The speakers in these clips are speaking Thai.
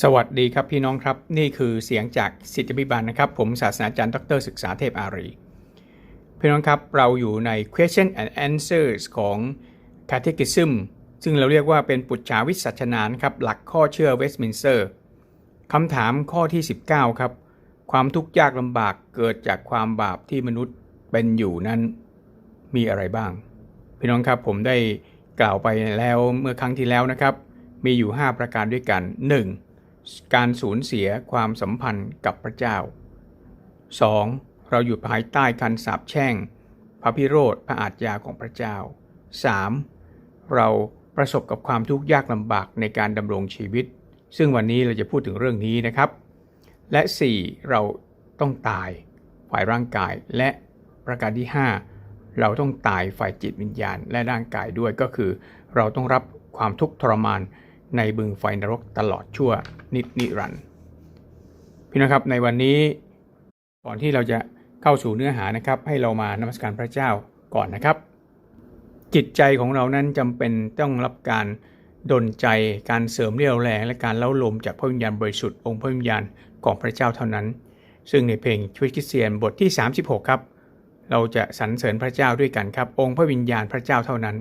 สวัสดีครับพี่น้องครับ นี่คือเสียงจากสิทธิพิบาลนะครับ ผมศาสนาจารย์ดรศึกษาเทพอารี พี่น้องครับเราอยู่ใน question and answers ของ catechism ซึ่งเราเรียกว่าเป็นปุจฉาวิสัชนานครับ หลักข้อเชื่อเวสต์มินสเตอร์คำถามข้อที่ 19 ครับ ความทุกข์ยากลำบากเกิดจากความบาปที่มนุษย์เป็นอยู่นั้นมีอะไรบ้าง พี่น้องครับผมได้กล่าวไปแล้วเมื่อครั้งที่แล้วนะครับ มีอยู่ 5 ประการด้วยกัน 1. การสูญเสียความสัมพันธ์กับพระเจ้า 2. เราอยู่ภายใต้การสาปแช่ง พระพิโรธพระอาจยาของพระเจ้า 3. เราประสบกับความทุกข์ยากลำบากในการดำรงชีวิต ซึ่งวันนี้เราจะพูดถึงเรื่องนี้นะครับ และ 4. เราต้องตายฝ่ายร่างกายและประการที่ 5 เราต้องตายฝ่ายจิตวิญญาณและร่างกายด้วยก็คือ เราต้องรับความทุกข์ทรมาน ในบึงไฟนรกตลอดชั่วนิจนิรันดร์พี่น้องครับในวันนี้ก่อนที่เราจะเข้าสู่เนื้อหานะครับ ให้เรามานมัสการพระเจ้าก่อนนะครับ จิตใจของเรานั้นจำเป็นต้องรับการดลใจการเสริมเรี่ยวแรงและการเล้าลมจากพระวิญญาณบริสุทธิ์องค์พระวิญญาณของพระเจ้าเท่านั้น ซึ่งในเพลงชีวิตคริสเตียนบทที่ 36 ครับ เราจะสรรเสริญพระเจ้าด้วยกันครับ องค์พระวิญญาณพระเจ้าเท่านั้น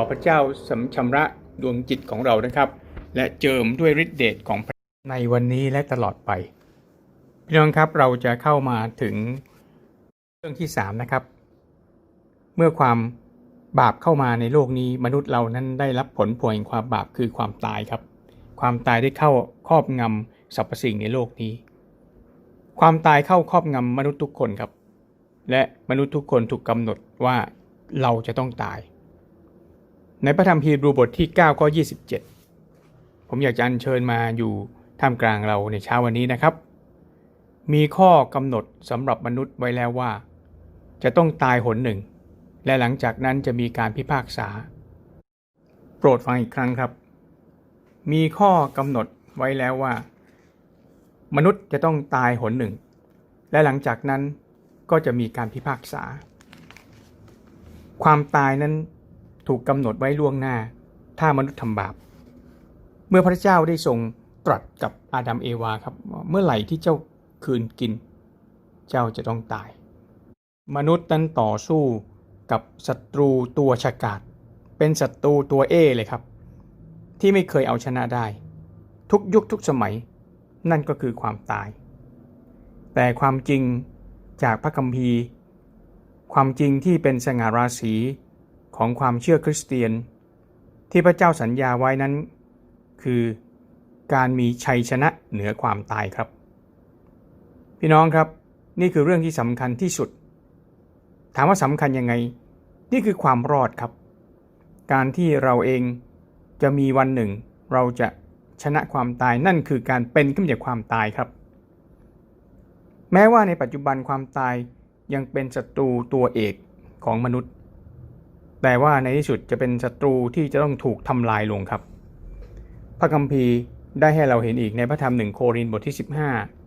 อพระเจ้าสำชำระดวงจิตของเรานะครับ และเจิมด้วยฤทธิเดชของในวันนี้และตลอดไปพี่น้องครับเราจะเข้ามาถึงเรื่องที่สามนะครับ เมื่อความบาปเข้ามาในโลกนี้มนุษย์เรานั้นได้รับผลพวงแห่งความบาปคือความตายครับ ความตายได้เข้าครอบงำสรรพสิ่งในโลกนี้ ความตายเข้าครอบงำมนุษย์ทุกคนครับ และมนุษย์ทุกคนถูกกำหนดว่าเราจะต้องตาย ในพระธรรมฮีบรูบทที่9ข้อ27 ผมอยากจะอัญเชิญมาอยู่ท่ามกลางเราในเช้าวันนี้นะครับ มีข้อกำหนดสำหรับมนุษย์ไว้แล้วว่า จะต้องตายหนหนึ่ง และหลังจากนั้นจะมีการพิพากษา โปรดฟังอีกครั้งครับ มีข้อกำหนดไว้แล้วว่า มนุษย์จะต้องตายหนหนึ่ง และหลังจากนั้นก็จะมีการพิพากษา ความตายนั้น ถูกกำหนดไว้ล่วงหน้า ถ้ามนุษย์ทำบาป เมื่อพระเจ้าได้ทรงตรัสกับอาดัมเอวาครับ เมื่อไหร่ที่เจ้าคืนกิน เจ้าจะต้องตาย มนุษย์นั้นต่อสู้กับศัตรูตัวฉกาจเป็นศัตรูตัวเอเลยครับ ที่ไม่เคยเอาชนะได้ ทุกยุคทุกสมัย นั่นก็คือความตาย แต่ความจริงจากพระคัมภีร์ ความจริงที่เป็นสง่าราศี ของความเชื่อคริสเตียน ที่พระเจ้าสัญญาไว้นั้น คือการมีชัยชนะเหนือความตายครับ พี่น้องครับนี่คือเรื่องที่สำคัญที่สุด ถามว่าสำคัญยังไง นี่คือความรอดครับ การที่เราเองจะมีวันหนึ่ง เราจะชนะความตายนั่นคือการเป็นขึ้นจากความตายครับ แม้ว่าในปัจจุบันความตายยังเป็นศัตรูตัวเอกของมนุษย์ แต่ว่าในที่สุดจะเป็นศัตรูที่จะต้องถูกทำลายลงครับ พระคัมภีร์ได้ให้เราเห็นอีกในพระธรรมหนึ่งโครินบทที่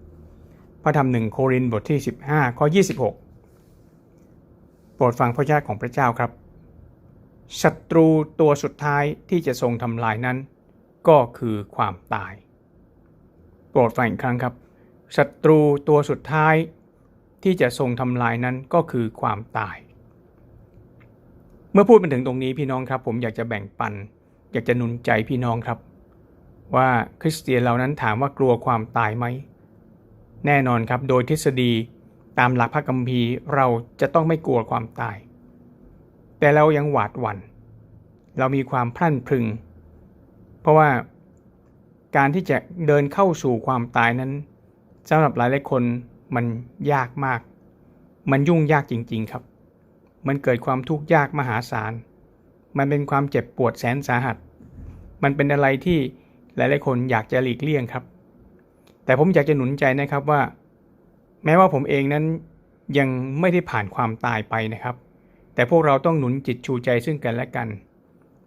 15 พระธรรมหนึ่งโครินบทที่ 15 ข้อ 26 โปรดฟังพระเจ้าของพระเจ้าครับศัตรูตัวสุดท้ายที่จะทรงทำลายนั้น ก็คือความตาย โปรดฟังอีกครั้งครับศัตรูตัวสุดท้ายที่จะทรงทำลายนั้นก็คือความตาย เมื่อพูดมาถึงตรงนี้พี่น้องครับ ผมอยากจะแบ่งปัน อยากจะนุนใจพี่น้องครับ ว่าคริสเตียนเรานั้นถามว่ากลัวความตายไหมแน่นอนครับ โดยทฤษฎีตามหลักพระคัมภีร์เราจะต้องไม่กลัวความตาย แต่เรายังหวาดหวัน่น เรามีความพรั่นพรึง เพราะว่าการที่จะเดินเข้าสู่ความตายนั้นสำหรับหลายหลายคนมันยากมาก มันยุ่งยากจริง ๆ ครับ มันเกิดความทุกข์ยากมหาศาล มันเป็นความเจ็บปวดแสนสาหัส มันเป็นอะไรที่หลายๆคนอยากจะหลีกเลี่ยงครับ แต่ผมอยากจะหนุนใจนะครับว่า แม้ว่าผมเองนั้นยังไม่ได้ผ่านความตายไปนะครับ แต่พวกเราต้องหนุนจิตชูใจซึ่งกันและกัน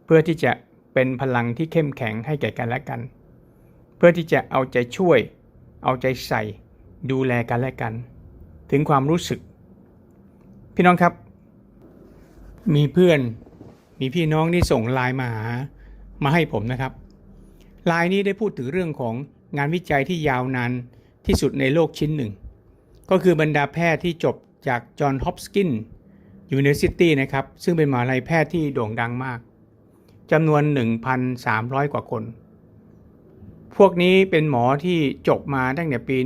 เพื่อที่จะเป็นพลังที่เข้มแข็งให้แก่กันและกัน เพื่อที่จะเอาใจช่วย เอาใจใส่ ดูแลกันและกัน ถึงความรู้สึก พี่น้องครับ มีเพื่อนมีพี่น้องที่ส่งไลน์มาหามาให้ผมนะครับไลน์นี้ได้พูดถึงเรื่องของงานวิจัยที่ยาวนานที่สุดในโลกชิ้นหนึ่ง ก็คือบรรดาแพทย์ที่จบจากจอห์นฮอปกินยูนิเวอร์ซิตี้นะครับ ซึ่งเป็นมหาลัยแพทย์ที่โด่งดังมากจำนวน 1,300 กว่าคน พวกนี้เป็นหมอที่จบมาตั้งแต่ปี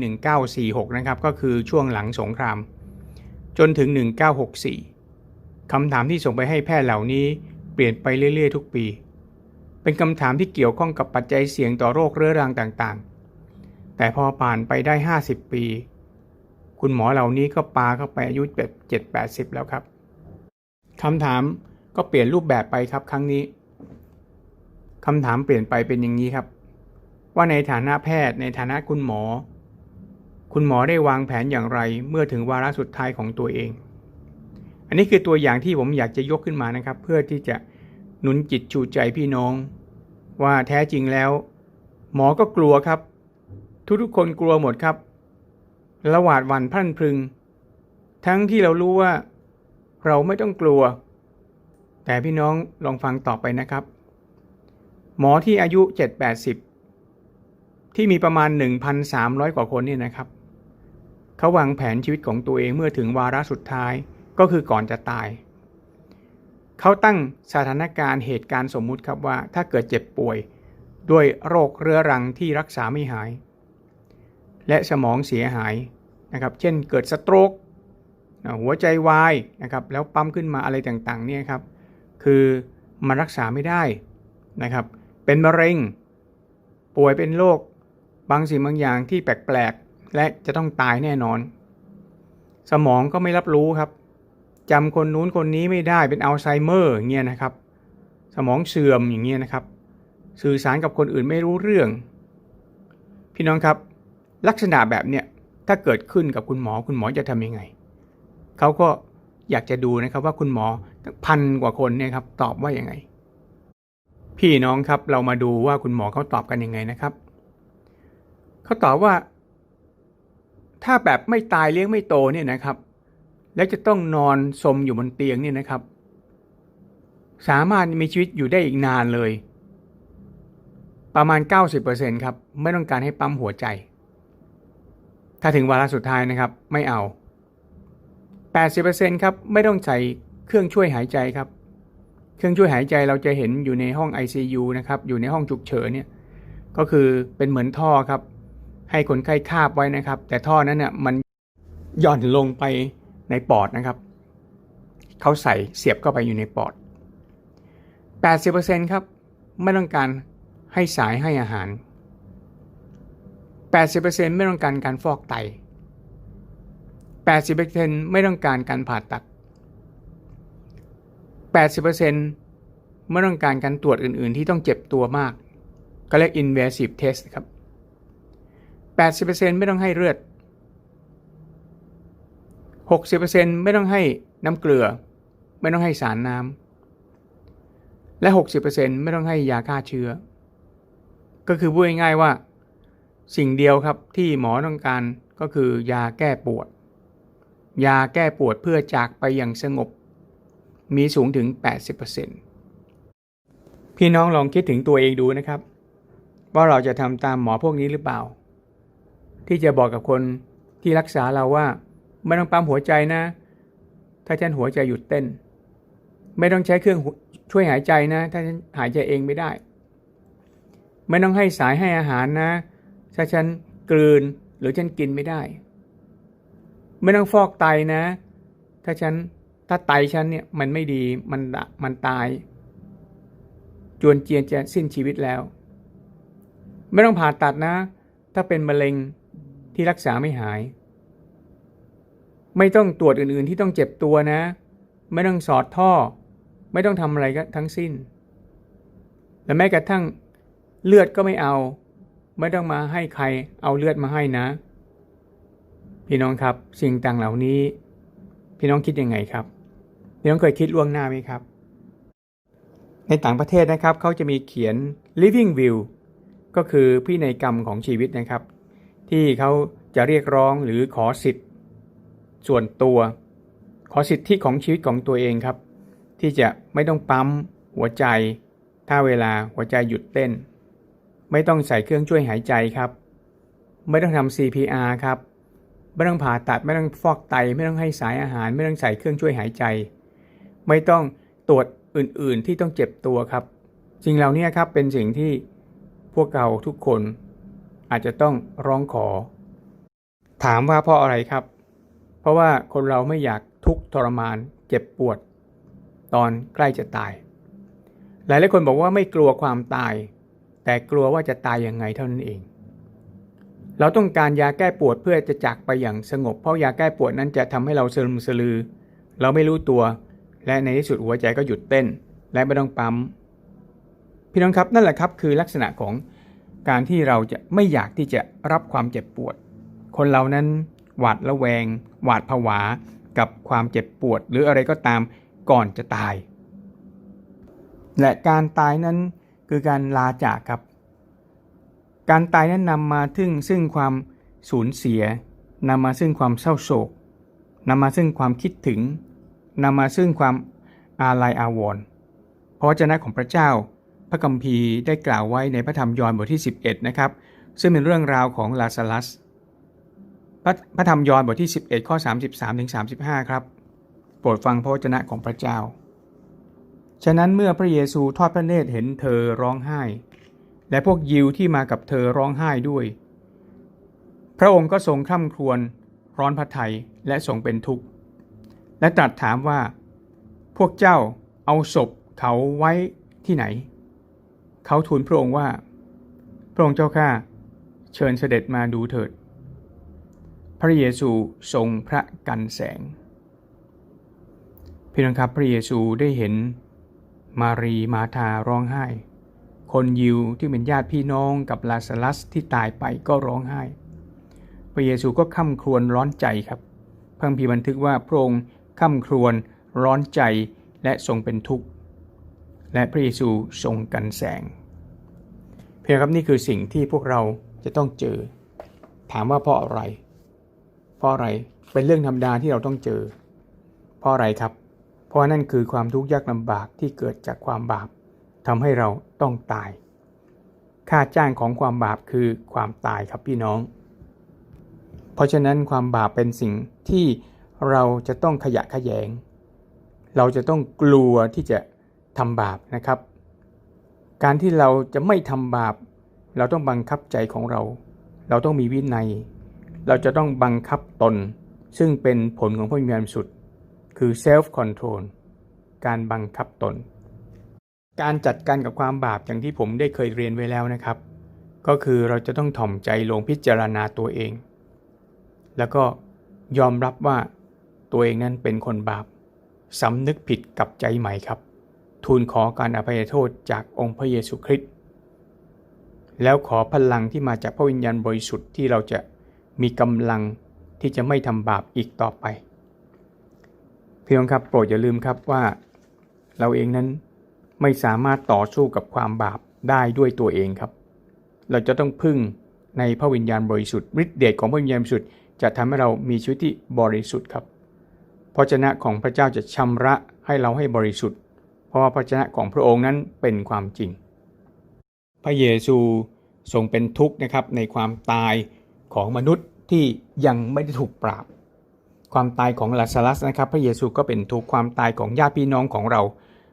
1946 นะครับ ก็คือช่วงหลังสงคราม จนถึง 1964 คำถามที่ส่งไปให้แพทย์เหล่านี้เปลี่ยนไปเรื่อยๆ ทุกปี เป็นคำถามที่เกี่ยวข้องกับปัจจัยเสี่ยงต่อโรคเรื้อรังต่างๆ แต่พอผ่านไปได้ 50 ปี คุณหมอเหล่านี้ก็ปาเข้าไปอายุแบบ7-80 แล้วครับคำถามก็เปลี่ยนรูปแบบไปครับครั้งนี้คำถามเปลี่ยนไปเป็นอย่างนี้ครับ ว่าในฐานะแพทย์ในฐานะคุณหมอ คุณหมอได้วางแผนอย่างไรเมื่อถึงวาระสุดท้ายของตัวเอง อันนี้คือตัวอย่างที่ผมอยากจะยกขึ้นมานะครับ เพื่อที่จะหนุนจิตชูใจพี่น้อง ว่าแท้จริงแล้ว หมอก็กลัวครับ ทุกๆคนกลัวหมดครับระหวาดหวั่นพันพรึง ทั้งที่เรารู้ว่า เราไม่ต้องกลัว แต่พี่น้องลองฟังต่อไปนะครับ หมอที่อายุ 7-80 ที่มีประมาณ 1,300 กว่าคนเนี่ยนะครับ เขาวางแผนชีวิตของตัวเองเมื่อถึงวาระสุดท้าย ก็คือก่อนจะตาย เขาตั้งสถานการณ์เหตุการณ์สมมุติครับว่า ถ้าเกิดเจ็บป่วยด้วยโรคเรื้อรังที่รักษาไม่หาย และสมองเสียหายนะครับ เช่นเกิดสโตรกหัวใจวายนะครับ แล้วปั๊มขึ้นมาอะไรต่างๆเนี่ยครับ คือมันรักษาไม่ได้นะครับ เป็นมะเร็ง ป่วยเป็นโรคบางสิ่งบางอย่างที่แปลกๆ และจะต้องตายแน่นอน สมองก็ไม่รับรู้ครับ จำคนนู้นคนนี้ไม่ได้เป็นอัลไซเมอร์อย่างเงี้ยนะครับ สมองเสื่อมอย่างเงี้ยนะครับ สื่อสารกับคนอื่นไม่รู้เรื่อง พี่น้องครับ ลักษณะแบบเนี้ยถ้าเกิดขึ้นกับคุณหมอคุณหมอจะทำยังไงเขาก็อยากจะดูนะครับว่าคุณหมอพันกว่าคนเนี่ยครับตอบว่ายังไง พี่น้องครับเรามาดูว่าคุณหมอเขาตอบกันยังไงนะครับเขาตอบว่า ถ้าแบบไม่ตายเลี้ยงไม่โตเนี่ยนะครับ แล้วจะต้องนอนสมอยู่บนเตียงเนี่ยนะครับ สามารถมีชีวิตอยู่ได้อีกนานเลย ประมาณ 90%ครับไม่ต้องการให้ปั๊มหัวใจ ถ้าถึงวาระสุดท้ายนะครับไม่เอา 80%ครับไม่ต้องใส่เครื่องช่วยหายใจครับ เครื่องช่วยหายใจเราจะเห็นอยู่ในห้อง ICU นะครับอยู่ในห้องฉุกเฉินเนี่ยก็คือเป็นเหมือนท่อครับ ให้คนไข้คาบไว้นะครับ แต่ท่อนั้นน่ะมันหย่อนลงไป ในปอดนะครับ เขาใส่เสียบเข้าไปอยู่ในปอด 80%ครับ ไม่ต้องการให้สายให้อาหาร 80%ไม่ต้องการการฟอกไต 80%ไม่ต้องการการผ่าตัด 80%ไม่ต้องการการตรวจอื่น ๆ ที่ต้องเจ็บตัวมาก ก็เรียก invasive test ครับ 80%ไม่ต้องให้เลือด 60%ไม่ต้องให้น้ำเกลือ ไม่ต้องให้สารน้ำและ 60%ไม่ต้องให้ยาฆ่าเชื้อ ก็คือพูดง่ายๆว่า สิ่งเดียวครับที่หมอต้องการก็คือยาแก้ปวด ยาแก้ปวดเพื่อจากไปอย่างสงบ มีสูงถึง 80%พี่น้องลองคิดถึงตัวเองดูนะครับ ว่าเราจะทำตามหมอพวกนี้หรือเปล่า ที่จะบอกกับคนที่รักษาเราว่า ไม่ต้องปั๊มหัวใจนะ ถ้าฉันหัวใจหยุดเต้น ไม่ต้องใช้เครื่องช่วยหายใจนะ ถ้าฉันหายใจเองไม่ได้ ไม่ต้องให้สายให้อาหารนะ ถ้าฉันกลืนหรือฉันกินไม่ได้ ไม่ต้องฟอกไตนะ ถ้าฉันถ้าไตฉันเนี่ยมันไม่ดีมันมันตาย จวนเจียนจะสิ้นชีวิตแล้ว ไม่ต้องผ่าตัดนะ ถ้าเป็นมะเร็งที่รักษาไม่หาย ไม่ต้องตรวจอื่นๆที่ต้องเจ็บตัวนะ ไม่ต้องสอดท่อ ไม่ต้องทำอะไรก็ทั้งสิ้น และแม้กระทั่งเลือดก็ไม่เอา ไม่ต้องมาให้ใครเอาเลือดมาให้นะ พี่น้องครับสิ่งต่างเหล่านี้ พี่น้องคิดยังไงครับ พี่น้องเคยคิดล่วงหน้าไหมครับ ในต่างประเทศนะครับเขาจะมีเขียน living will ก็คือพินัยกรรมของชีวิตนะครับ ที่เขาจะเรียกร้องหรือขอสิทธิ์ ส่วนตัว ขอสิทธิของชีวิตของตัวเองครับ ที่จะไม่ต้องปั๊มหัวใจ ถ้าเวลาหัวใจหยุดเต้น ไม่ต้องใส่เครื่องช่วยหายใจครับ ไม่ต้องทำ CPR ครับ ไม่ต้องผ่าตัดไม่ต้องฟอกไต ไม่ต้องให้สายอาหาร ไม่ต้องใส่เครื่องช่วยหายใจ ไม่ต้องตรวจอื่นๆที่ต้องเจ็บตัวครับ สิ่งเหล่านี้ครับเป็นสิ่งที่พวกเราทุกคนอาจจะต้องร้องขอ ถามว่าเพราะอะไรครับ เพราะว่าคนเราไม่อยากทุกข์ทรมานเจ็บปวด ตอนใกล้จะตาย หลายหลายคนบอกว่าไม่กลัวความตาย แต่กลัวว่าจะตายยังไงเท่านั้นเอง เราต้องการยาแก้ปวดเพื่อจะจากไปอย่างสงบ เพราะยาแก้ปวดนั้นจะทำให้เราสลึมสลือ เราไม่รู้ตัว และในที่สุดหัวใจก็หยุดเต้น และไม่ต้องปั๊มพี่น้องครับนั่นแหละครับคือลักษณะของการที่เราจะไม่อยากที่จะรับความเจ็บปวด คนเรานั้น หวาดระแวง หวาดผวา กับความเจ็บปวดหรืออะไรก็ตามก่อนจะตาย และการตายนั้นคือการลาจากครับ การตายนั้นนำมาถึงซึ่งความสูญเสียนำมาซึ่งความเศร้าโศกนำมาซึ่งความคิดถึงนำมาซึ่งความอาลัยอาวรณ์เพราะวจนะของพระเจ้า พระคัมภีร์ได้กล่าวไว้ในพระธรรมยอห์นบทที่ 11 นะครับ ซึ่งเป็นเรื่องราวของลาซาลัส พระพระธรรมยอห์นบทที่ 11 ข้อ 33ถึง35 ครับ โปรดฟังพระวจนะของพระเจ้า ฉะนั้นเมื่อพระเยซูทอดพระเนตรเห็นเธอร้องไห้ และพวกยิวที่มากับเธอร้องไห้ด้วย พระองค์ก็ทรงคร่ำครวญร้อนพระทัยและทรงเป็นทุกข์ และตรัสถามว่า พวกเจ้าเอาศพเขาไว้ที่ไหน เขาทูลพระองค์ว่า พระองค์เจ้าข้าเชิญเสด็จมาดูเถิด พระเยซูทรงพระกันแสง พี่น้องครับพระเยซูได้เห็นมารีมาธาร้องไห้ คนยิวที่เป็นญาติพี่น้องกับลาซาลัสที่ตายไปก็ร้องไห้ พระเยซูก็ค่ำครวญร้อนใจครับพระคัมภีบันทึกว่าพระองค์ข้ามครวญร้อนใจและทรงเป็นทุกข์ และพระเยซูทรงกันแสง เพียงครับนี่คือสิ่งที่พวกเราจะต้องเจอ ถามว่าเพราะอะไร เพราะอะไรเป็นเรื่องธรรมดาที่เราต้องเจอ เพราะอะไรครับ เพราะนั่นคือความทุกข์ยากลำบากที่เกิดจากความบาปทำให้เราต้องตาย ค่าจ้างของความบาปคือความตายครับพี่น้อง เพราะฉะนั้นความบาปเป็นสิ่งที่เราจะต้องขยะแขยง เราจะต้องกลัวที่จะทำบาปนะครับ การที่เราจะไม่ทำบาป เราต้องบังคับใจของเรา เราต้องมีวินัย เราจะต้องบังคับตน ซึ่งเป็นผลของพระวิญญาณสุด คือ self control การบังคับตน การจัดการกับความบาปอย่างที่ผมได้เคยเรียนไว้แล้วนะครับ ก็คือเราจะต้องถ่อมใจลงพิจารณาตัวเอง แล้วก็ยอมรับว่าตัวเองนั้นเป็นคนบาปสำนึกผิดกับใจใหม่ครับ ทูลขอการอภัยโทษจากองค์พระเยซูคริสต์แล้วขอพลังที่มาจากพระวิญญาณบริสุทธิ์ที่เราจะ มีกำลังที่จะไม่ทำบาปอีกต่อไปพี่น้องครับโปรดอย่าลืมครับว่าเราเองนั้นไม่สามารถต่อสู้กับความบาปได้ด้วยตัวเองครับ เราจะต้องพึ่งในพระวิญญาณบริสุทธิ์ฤทธิเดชของพระวิญญาณบริสุทธิ์จะทำให้เรามีชีวิตที่บริสุทธิ์ครับพระเจ้าของพระเจ้าจะชำระให้เราให้บริสุทธิ์ เพราะว่าพระเจ้าของพระองค์นั้นเป็นความจริง พระเยซูทรงเป็นทุกข์นะครับในความตาย ของมนุษย์ที่ยังไม่ได้ถูกปราบ ความตายของลาซารัสนะครับ พระเยซูก็เป็นทุกข์ความตายของญาติพี่น้องของเรา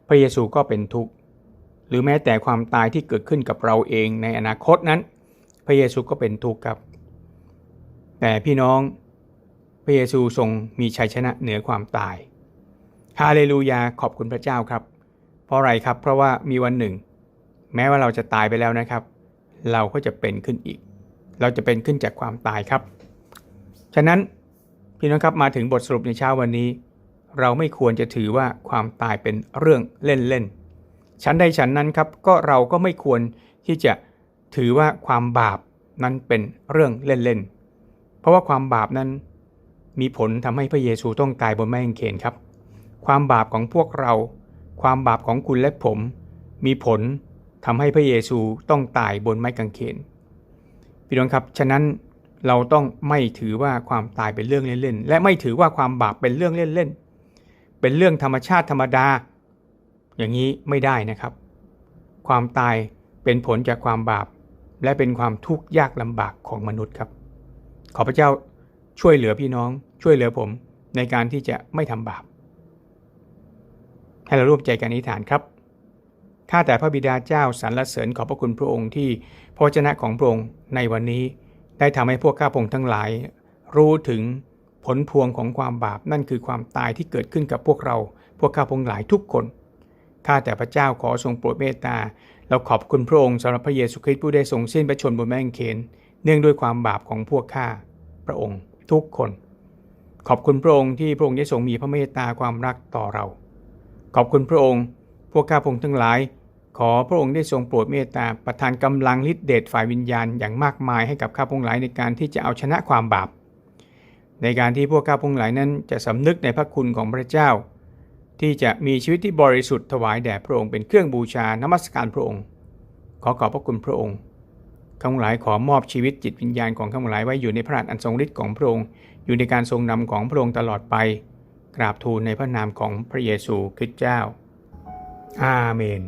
พระเยซูก็เป็นทุกข์หรือแม้แต่ความตายที่เกิดขึ้นกับเราเองในอนาคตนั้น พระเยซูก็เป็นทุกข์ครับ แต่พี่น้องพระเยซูทรงมีชัยชนะเหนือความตายฮาเลลูยาขอบคุณพระเจ้าครับ เพราะอะไรครับเพราะว่ามีวันหนึ่ง แม้ว่าเราจะตายไปแล้วนะครับ เราก็จะเป็นขึ้นอีก เราจะเป็นขึ้นจากความตายครับ ฉะนั้นพี่น้องครับมาถึงบทสรุปในเช้าวันนี้ เราไม่ควรจะถือว่าความตายเป็นเรื่องเล่นๆฉันใดฉันนั้นครับก็เราก็ไม่ควรที่จะถือว่าความบาปนั้นเป็นเรื่องเล่นๆเพราะว่าความบาปนั้นมีผลทำให้พระเยซูต้องตายบนไม้กางเขนครับ ความบาปของพวกเรา ความบาปของคุณและผม มีผลทำให้พระเยซูต้องตายบนไม้กางเขน พี่น้องครับ ฉะนั้นเราต้องไม่ถือว่าความตายเป็นเรื่องเล่นๆ และไม่ถือว่าความบาปเป็นเรื่องเล่นๆ เป็นเรื่องธรรมชาติธรรมดา อย่างนี้ไม่ได้นะครับ ความตายเป็นผลจากความบาป และเป็นความทุกข์ยากลำบากของมนุษย์ครับ ขอพระเจ้าช่วยเหลือพี่น้อง ช่วยเหลือผมในการที่จะไม่ทำบาป ให้เราร่วมใจกันอธิษฐานครับ ข้าแต่พระบิดาเจ้าสรรเสริญขอบพระคุณพระองค์ที่พระวจนะของพระองค์ในวันนี้ ได้ทำให้พวกข้าพงทั้งหลาย รู้ถึงผลพวงของความบาปนั่นคือความตายที่เกิดขึ้นกับพวกเรา พวกข้าพงหลายทุกคนข้าแต่พระเจ้าขอทรงโปรดเมตตาเราขอบคุณพระองค์สำหรับพระเยซูคริสต์ผู้ได้ทรงสิ้นพระชนบนแมงเขนเนื่องด้วยความบาปของพวกข้าพระองค์ทุกคน ขอบคุณพระองค์ที่พระองค์ได้ทรงมีพระเมตตาความรักต่อเรา ขอบคุณพระองค์ พวกข้าพงทั้งหลาย ขอพระองค์ได้ทรงโปรดเมตตาประทานกำลังฤทธิเดชฝ่ายวิญญาณอย่างมากมายให้กับข้าพงหลายในการที่จะเอาชนะความบาป ในการที่พวกข้าพงหลายนั้นจะสำนึกในพระคุณของพระเจ้า ที่จะมีชีวิตที่บริสุทธิ์ถวายแด่พระองค์เป็นเครื่องบูชานมัสการพระองค์ ขอขอบพระคุณพระองค์ข้าพงหลายขอมอบชีวิตจิตวิญญาณของข้าพงหลายไว้อยู่ในพระหัตถ์อันทรงฤทธิ์ของพระองค์อยู่ในการทรงนำของพระองค์ตลอดไป กราบทูลในพระนามของพระเยซูคริสต์เจ้า อาเมน